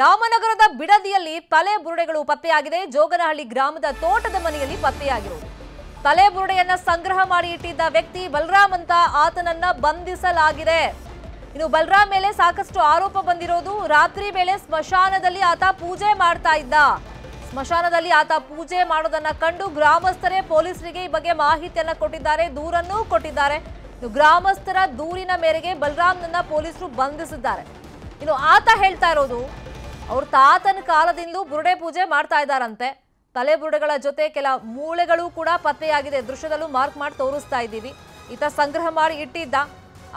ರಾಮನಗರದ ಬಿಡದಿಯಲ್ಲಿ ತಲೆ ಬುರುಡೆಗಳು ಪತ್ತೆಯಾಗಿದೆ. ಜೋಗನಹಳ್ಳಿ ಗ್ರಾಮದ ತೋಟದ ಮನೆಯಲ್ಲಿ ಪತ್ತೆಯಾಗಿರುವುದು ತಲೆ ಬುರುಡೆಯನ್ನ ಸಂಗ್ರಹ ಮಾಡಿ ಇಟ್ಟಿದ್ದ ವ್ಯಕ್ತಿ ಬಲರಾಮ್ ಅಂತ ಆತನನ್ನ ಬಂಧಿಸಲಾಗಿದೆ. ಇನ್ನು ಬಲರಾಮ್ ಮೇಲೆ ಸಾಕಷ್ಟು ಆರೋಪ ಬಂದಿರೋದು. ರಾತ್ರಿ ವೇಳೆ ಸ್ಮಶಾನದಲ್ಲಿ ಆತ ಪೂಜೆ ಮಾಡ್ತಾ ಇದ್ದ. ಸ್ಮಶಾನದಲ್ಲಿ ಆತ ಪೂಜೆ ಮಾಡೋದನ್ನ ಕಂಡು ಗ್ರಾಮಸ್ಥರೇ ಪೊಲೀಸರಿಗೆ ಈ ಬಗ್ಗೆ ಮಾಹಿತಿಯನ್ನ ಕೊಟ್ಟಿದ್ದಾರೆ, ದೂರನ್ನೂ ಕೊಟ್ಟಿದ್ದಾರೆ. ಗ್ರಾಮಸ್ಥರ ದೂರಿನ ಮೇರೆಗೆ ಬಲರಾಮ್ನನ್ನ ಪೊಲೀಸರು ಬಂಧಿಸಿದ್ದಾರೆ. ಇನ್ನು ಆತ ಹೇಳ್ತಾ ಇರೋದು ಅವ್ರ ತಾತನ ಕಾಲದಿಂದಲೂ ಬುರುಡೆ ಪೂಜೆ ಮಾಡ್ತಾ ಇದ್ದಾರಂತೆ. ತಲೆ ಬುರುಡೆಗಳ ಜೊತೆ ಕೆಲ ಮೂಳೆಗಳು ಕೂಡ ಪತ್ತೆಯಾಗಿದೆ. ದೃಶ್ಯದಲ್ಲೂ ಮಾರ್ಕ್ ಮಾಡಿ ತೋರಿಸ್ತಾ ಇದ್ದೀವಿ. ಈತ ಸಂಗ್ರಹ ಮಾಡಿ ಇಟ್ಟಿದ್ದ.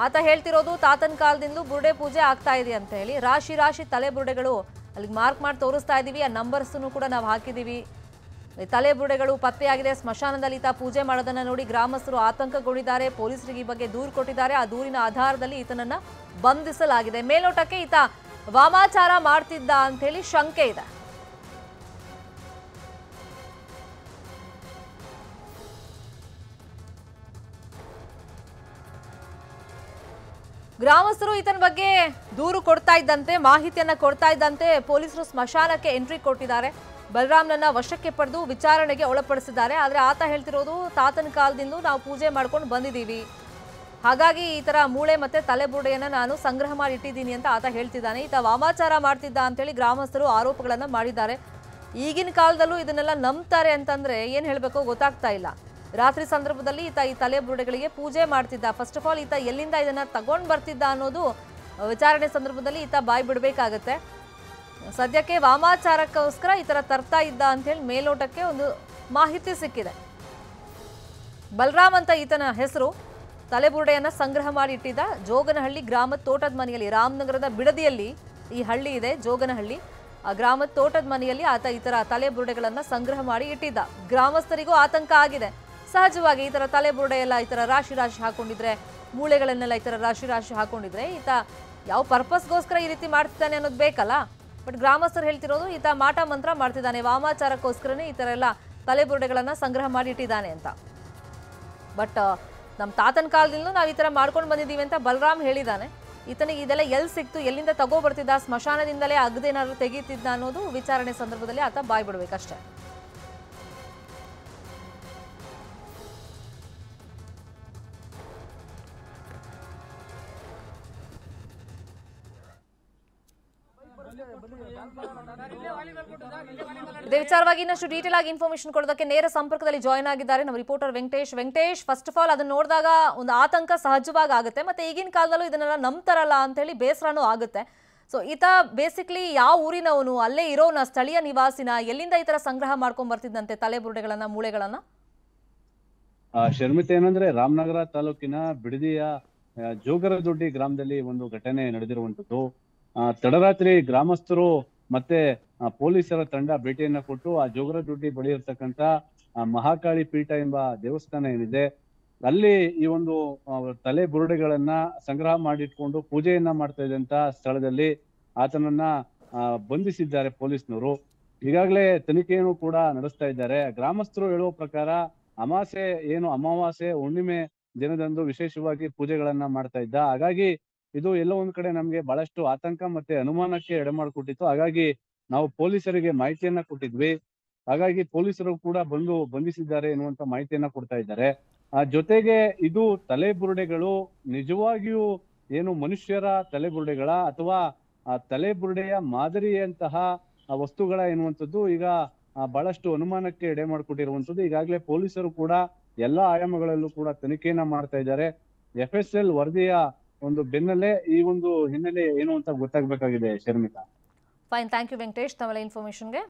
ಆತ ಹೇಳ್ತಿರೋದು ತಾತನ ಕಾಲದಿಂದಲೂ ಬುರುಡೆ ಪೂಜೆ ಆಗ್ತಾ ಇದೆ ಅಂತ ಹೇಳಿ ರಾಶಿ ರಾಶಿ ತಲೆ ಬುರುಡೆಗಳು ಅಲ್ಲಿಗೆ ಮಾರ್ಕ್ ಮಾಡಿ ತೋರಿಸ್ತಾ ಇದ್ದೀವಿ. ಆ ನಂಬರ್ಸನ್ನು ಕೂಡ ನಾವು ಹಾಕಿದ್ದೀವಿ. ತಲೆ ಬುರುಡೆಗಳು ಪತ್ತೆಯಾಗಿದೆ. ಸ್ಮಶಾನದಲ್ಲಿ ಈತ ಪೂಜೆ ಮಾಡೋದನ್ನು ನೋಡಿ ಗ್ರಾಮಸ್ಥರು ಆತಂಕಗೊಂಡಿದ್ದಾರೆ. ಪೊಲೀಸರಿಗೆ ಈ ಬಗ್ಗೆ ದೂರು ಕೊಟ್ಟಿದ್ದಾರೆ. ಆ ದೂರಿನ ಆಧಾರದಲ್ಲಿ ಈತನನ್ನು ಬಂಧಿಸಲಾಗಿದೆ. ಮೇಲ್ನೋಟಕ್ಕೆ ಈತ ವಾಮಾಚಾರ ಮಾಡ್ತಿದ್ದ ಅಂತ ಹೇಳಿ ಶಂಕೆ ಇದೆ. ಗ್ರಾಮಸ್ಥರು ಈತನ ಬಗ್ಗೆ ದೂರು ಕೊಡ್ತಾ ಇದ್ದಂತೆ, ಮಾಹಿತಿಯನ್ನ ಕೊಡ್ತಾ ಇದ್ದಂತೆ ಪೊಲೀಸರು ಸ್ಮಶಾನಕ್ಕೆ ಎಂಟ್ರಿ ಕೊಟ್ಟಿದ್ದಾರೆ. ಬಲರಾಮ್ನನ್ನ ವಶಕ್ಕೆ ಪಡೆದು ವಿಚಾರಣೆಗೆ ಒಳಪಡಿಸಿದ್ದಾರೆ. ಆದರೆ ಆತ ಹೇಳ್ತಿರೋದು, ತಾತನ ಕಾಲದಿಂದ ನಾವು ಪೂಜೆ ಮಾಡ್ಕೊಂಡು ಬಂದಿದ್ದೀವಿ. ಹಾಗಾಗಿ ಈ ತರ ಮೂಳೆ ಮತ್ತೆ ತಲೆಬುರುಡೆಯನ್ನ ನಾನು ಸಂಗ್ರಹ ಮಾಡಿ ಇಟ್ಟಿದ್ದೀನಿ ಅಂತ ಆತ ಹೇಳ್ತಿದ್ದಾನೆ. ಈತ ವಾಮಾಚಾರ ಮಾಡ್ತಿದ್ದ ಅಂತೇಳಿ ಗ್ರಾಮಸ್ಥರು ಆರೋಪಗಳನ್ನ ಮಾಡಿದ್ದಾರೆ. ಈಗಿನ ಕಾಲದಲ್ಲೂ ಇದನ್ನೆಲ್ಲ ನಂಬ್ತಾರೆ ಅಂತಂದ್ರೆ ಏನ್ ಹೇಳ್ಬೇಕೋ ಗೊತ್ತಾಗ್ತಾ ಇಲ್ಲ. ರಾತ್ರಿ ಸಂದರ್ಭದಲ್ಲಿ ಈತ ಈ ತಲೆ ಬುರುಡೆಗಳಿಗೆ ಪೂಜೆ ಮಾಡ್ತಿದ್ದ. ಫಸ್ಟ್ ಆಫ್ ಆಲ್ ಈತ ಎಲ್ಲಿಂದ ಇದನ್ನ ತಗೊಂಡ್ ಬರ್ತಿದ್ದ ಅನ್ನೋದು ವಿಚಾರಣೆ ಸಂದರ್ಭದಲ್ಲಿ ಈತ ಬಾಯ್ ಬಿಡಬೇಕಾಗತ್ತೆ. ಸದ್ಯಕ್ಕೆ ವಾಮಾಚಾರಕ್ಕೋಸ್ಕರ ಈ ತರ ತರ್ತಾ ಇದ್ದ ಅಂತ ಹೇಳಿ ಮೇಲ್ನೋಟಕ್ಕೆ ಒಂದು ಮಾಹಿತಿ ಸಿಕ್ಕಿದೆ. ಬಲರಾಮ್ ಅಂತ ಈತನ ಹೆಸರು. ತಲೆಬುರುಡೆಯನ್ನ ಸಂಗ್ರಹ ಮಾಡಿ ಇಟ್ಟಿದ್ದ ಜೋಗನಹಳ್ಳಿ ಗ್ರಾಮದ ತೋಟದ ಮನೆಯಲ್ಲಿ, ರಾಮನಗರದ ಬಿಡದಿಯಲ್ಲಿ ಈ ಹಳ್ಳಿ ಇದೆ, ಜೋಗನಹಳ್ಳಿ. ಗ್ರಾಮದ ತೋಟದ ಮನೆಯಲ್ಲಿ ಆತ ಈ ತರ ತಲೆಬುರುಡೆಗಳನ್ನು ಸಂಗ್ರಹ ಮಾಡಿ ಇಟ್ಟಿದ್ದ. ಗ್ರಾಮಸ್ಥರಿಗೂ ಆತಂಕ ಆಗಿದೆ. ಸಹಜವಾಗಿ ಈ ತರ ತಲೆಬುರುಡೆ ಎಲ್ಲ ಈ ತರ ರಾಶಿ ರಾಶಿ ಹಾಕೊಂಡಿದ್ರೆ, ಮೂಳೆಗಳನ್ನೆಲ್ಲ ಈ ತರ ರಾಶಿ ರಾಶಿ ಹಾಕೊಂಡಿದ್ರೆ ಈತ ಯಾವ ಪರ್ಪಸ್ಗೋಸ್ಕರ ಈ ರೀತಿ ಮಾಡ್ತಿದ್ದಾನೆ ಅನ್ನೋದು ಬೇಕಲ್ಲ. ಬಟ್ ಗ್ರಾಮಸ್ಥರು ಹೇಳ್ತಿರೋದು ಈತ ಮಾಟ ಮಂತ್ರ ಮಾಡ್ತಿದ್ದಾನೆ, ವಾಮಾಚಾರಕ್ಕೋಸ್ಕರನೇ ಈ ತರ ಎಲ್ಲ ತಲೆಬುರುಡೆಗಳನ್ನ ಸಂಗ್ರಹ ಮಾಡಿ ಇಟ್ಟಿದ್ದಾನೆ ಅಂತ. ಬಟ್ ನಮ್ಮ ತಾತನ ಕಾಲದಿಂದಲೂ ನಾವು ಈ ಥರ ಮಾಡ್ಕೊಂಡು ಬಂದಿದ್ದೀವಿ ಅಂತ ಬಲರಾಮ್ ಹೇಳಿದ್ದಾನೆ ಈತನಿಗೆ ಇದೆಲ್ಲ ಎಲ್ಲಿ ಸಿಕ್ತು, ಎಲ್ಲಿಂದ ತಗೋ ಬರ್ತಿದ್ದ ಸ್ಮಶಾನದಿಂದಲೇ ಅಗದೇನಾದ್ರು ತೆಗೀತಿದ್ದ ಅನ್ನೋದು ವಿಚಾರಣೆ ಸಂದರ್ಭದಲ್ಲಿ ಆತ ಬಾಯ್ ಇದೇ ವಿಚಾರವಾಗಿ ಇನ್ನಷ್ಟು ಡೀಟೇಲ್ ಆಗಿ ಇನ್ಫಾರ್ಮೇಶನ್ ಕೊಡೋದಕ್ಕೆ ನೇರ ಸಂಪರ್ಕದಲ್ಲಿ ಜಾಯ್ನ್ ಆಗಿದ್ದಾರೆ ನಮ್ಮ reporter Venkatesh Venkatesh first of all ಅದನ್ನ ನೋಡಿದಾಗ ಒಂದು ಆತಂಕ ಸಹಜವಾಗಿ ಆಗುತ್ತೆ ಮತ್ತೆ ಈಗಿನ ಕಾಲದಲ್ಲೂ ಇದನ್ನೆಲ್ಲ ನಂಬ್ತಾರಲ್ಲ ಅಂತ ಹೇಳಿ ಬೇಸರನೂ ಆಗುತ್ತೆ ಸೊ ಈತ ಬೇಸಿಕ್ಲಿ ಯಾವ ಊರಿನವನು ಅಲ್ಲೇ ಇರೋನ ಸ್ಥಳೀಯ ನಿವಾಸಿನ ಎಲ್ಲಿಂದ ಈ ತರ ಸಂಗ್ರಹ ಮಾಡ್ಕೊಂಡ್ ಬರ್ತಿದ್ದಂತೆ ತಲೆಬುರುಡೆಗಳನ್ನ ಮೂಳೆಗಳನ್ನ ಶರ್ಮಿತ ಏನಂದ್ರೆ ರಾಮನಗರ ತಾಲೂಕಿನ ಬಿಡದಿಯ ಜೋಗರದೊಡ್ಡಿ ಗ್ರಾಮದಲ್ಲಿ ಒಂದು ಘಟನೆ ನಡೆದಿರುವಂತದ್ದು ತಡರಾತ್ರಿ ಗ್ರಾಮಸ್ಥರು ಮತ್ತೆ ಪೊಲೀಸರ ತಂಡ ಭೇಟಿಯನ್ನ ಕೊಟ್ಟು ಆ ಜೋಗರದೊಡ್ಡಿ ಬಳಿ ಇರ್ತಕ್ಕಂತ ಮಹಾಕಾಳಿ ಪೀಠ ಎಂಬ ದೇವಸ್ಥಾನ ಏನಿದೆ, ಅಲ್ಲಿ ಈ ಒಂದು ತಲೆ ಬುರುಡೆಗಳನ್ನ ಸಂಗ್ರಹ ಮಾಡಿಟ್ಕೊಂಡು ಪೂಜೆಯನ್ನ ಮಾಡ್ತಾ ಇದ್ದಂತ ಸ್ಥಳದಲ್ಲಿ ಆತನನ್ನ ಬಂಧಿಸಿದ್ದಾರೆ ಪೊಲೀಸ್ನವರು. ಈಗಾಗಲೇ ತನಿಖೆಯನ್ನು ಕೂಡ ನಡೆಸ್ತಾ ಇದ್ದಾರೆ. ಗ್ರಾಮಸ್ಥರು ಹೇಳುವ ಪ್ರಕಾರ ಅಮಾಸೆ ಏನು ಅಮಾವಾಸ್ಯೆ, ಹುಣ್ಣಿಮೆ ದಿನದಂದು ವಿಶೇಷವಾಗಿ ಪೂಜೆಗಳನ್ನ ಮಾಡ್ತಾ ಇದ್ದ. ಹಾಗಾಗಿ ಇದು ಎಲ್ಲೋ ಒಂದ್ ಕಡೆ ನಮ್ಗೆ ಬಹಳಷ್ಟು ಆತಂಕ ಮತ್ತೆ ಅನುಮಾನಕ್ಕೆ ಎಡೆ ಮಾಡಿಕೊಟ್ಟಿತ್ತು. ಹಾಗಾಗಿ ನಾವು ಪೊಲೀಸರಿಗೆ ಮಾಹಿತಿಯನ್ನ ಕೊಟ್ಟಿದ್ವಿ. ಹಾಗಾಗಿ ಪೊಲೀಸರು ಕೂಡ ಬಂದು ಬಂಧಿಸಿದ್ದಾರೆ ಎನ್ನುವಂತ ಮಾಹಿತಿಯನ್ನ ಕೊಡ್ತಾ ಇದ್ದಾರೆ. ಆ ಜೊತೆಗೆ ಇದು ತಲೆಬುರುಡೆಗಳು ನಿಜವಾಗಿಯೂ ಏನು ಮನುಷ್ಯರ ತಲೆಬುರುಡೆಗಳ ಅಥವಾ ಆ ತಲೆಬುರುಡೆಯ ಮಾದರಿಯಂತಹ ವಸ್ತುಗಳ ಎನ್ನುವಂಥದ್ದು ಈಗ ಬಹಳಷ್ಟು ಅನುಮಾನಕ್ಕೆ ಎಡೆ ಮಾಡಿಕೊಟ್ಟಿರುವಂತದ್ದು ಈಗಾಗಲೇ ಪೊಲೀಸರು ಕೂಡ ಎಲ್ಲಾ ಆಯಾಮಗಳಲ್ಲೂ ಕೂಡ ತನಿಖೆಯನ್ನ ಮಾಡ್ತಾ ಇದ್ದಾರೆ. ಎಫ್ ಎಸ್ ಎಲ್ ವರದಿಯ ಒಂದು ಬೆನ್ನಲ್ಲೇ ಈ ಒಂದು ಹಿನ್ನೆಲೆ ಏನು ಅಂತ ಗೊತ್ತಾಗ್ಬೇಕಾಗಿದೆ Sharmitha? Fine thank you Venkatesh ತಮ್ಮ ಇನ್ಫಾರ್ಮೇಶನ್ಗೆ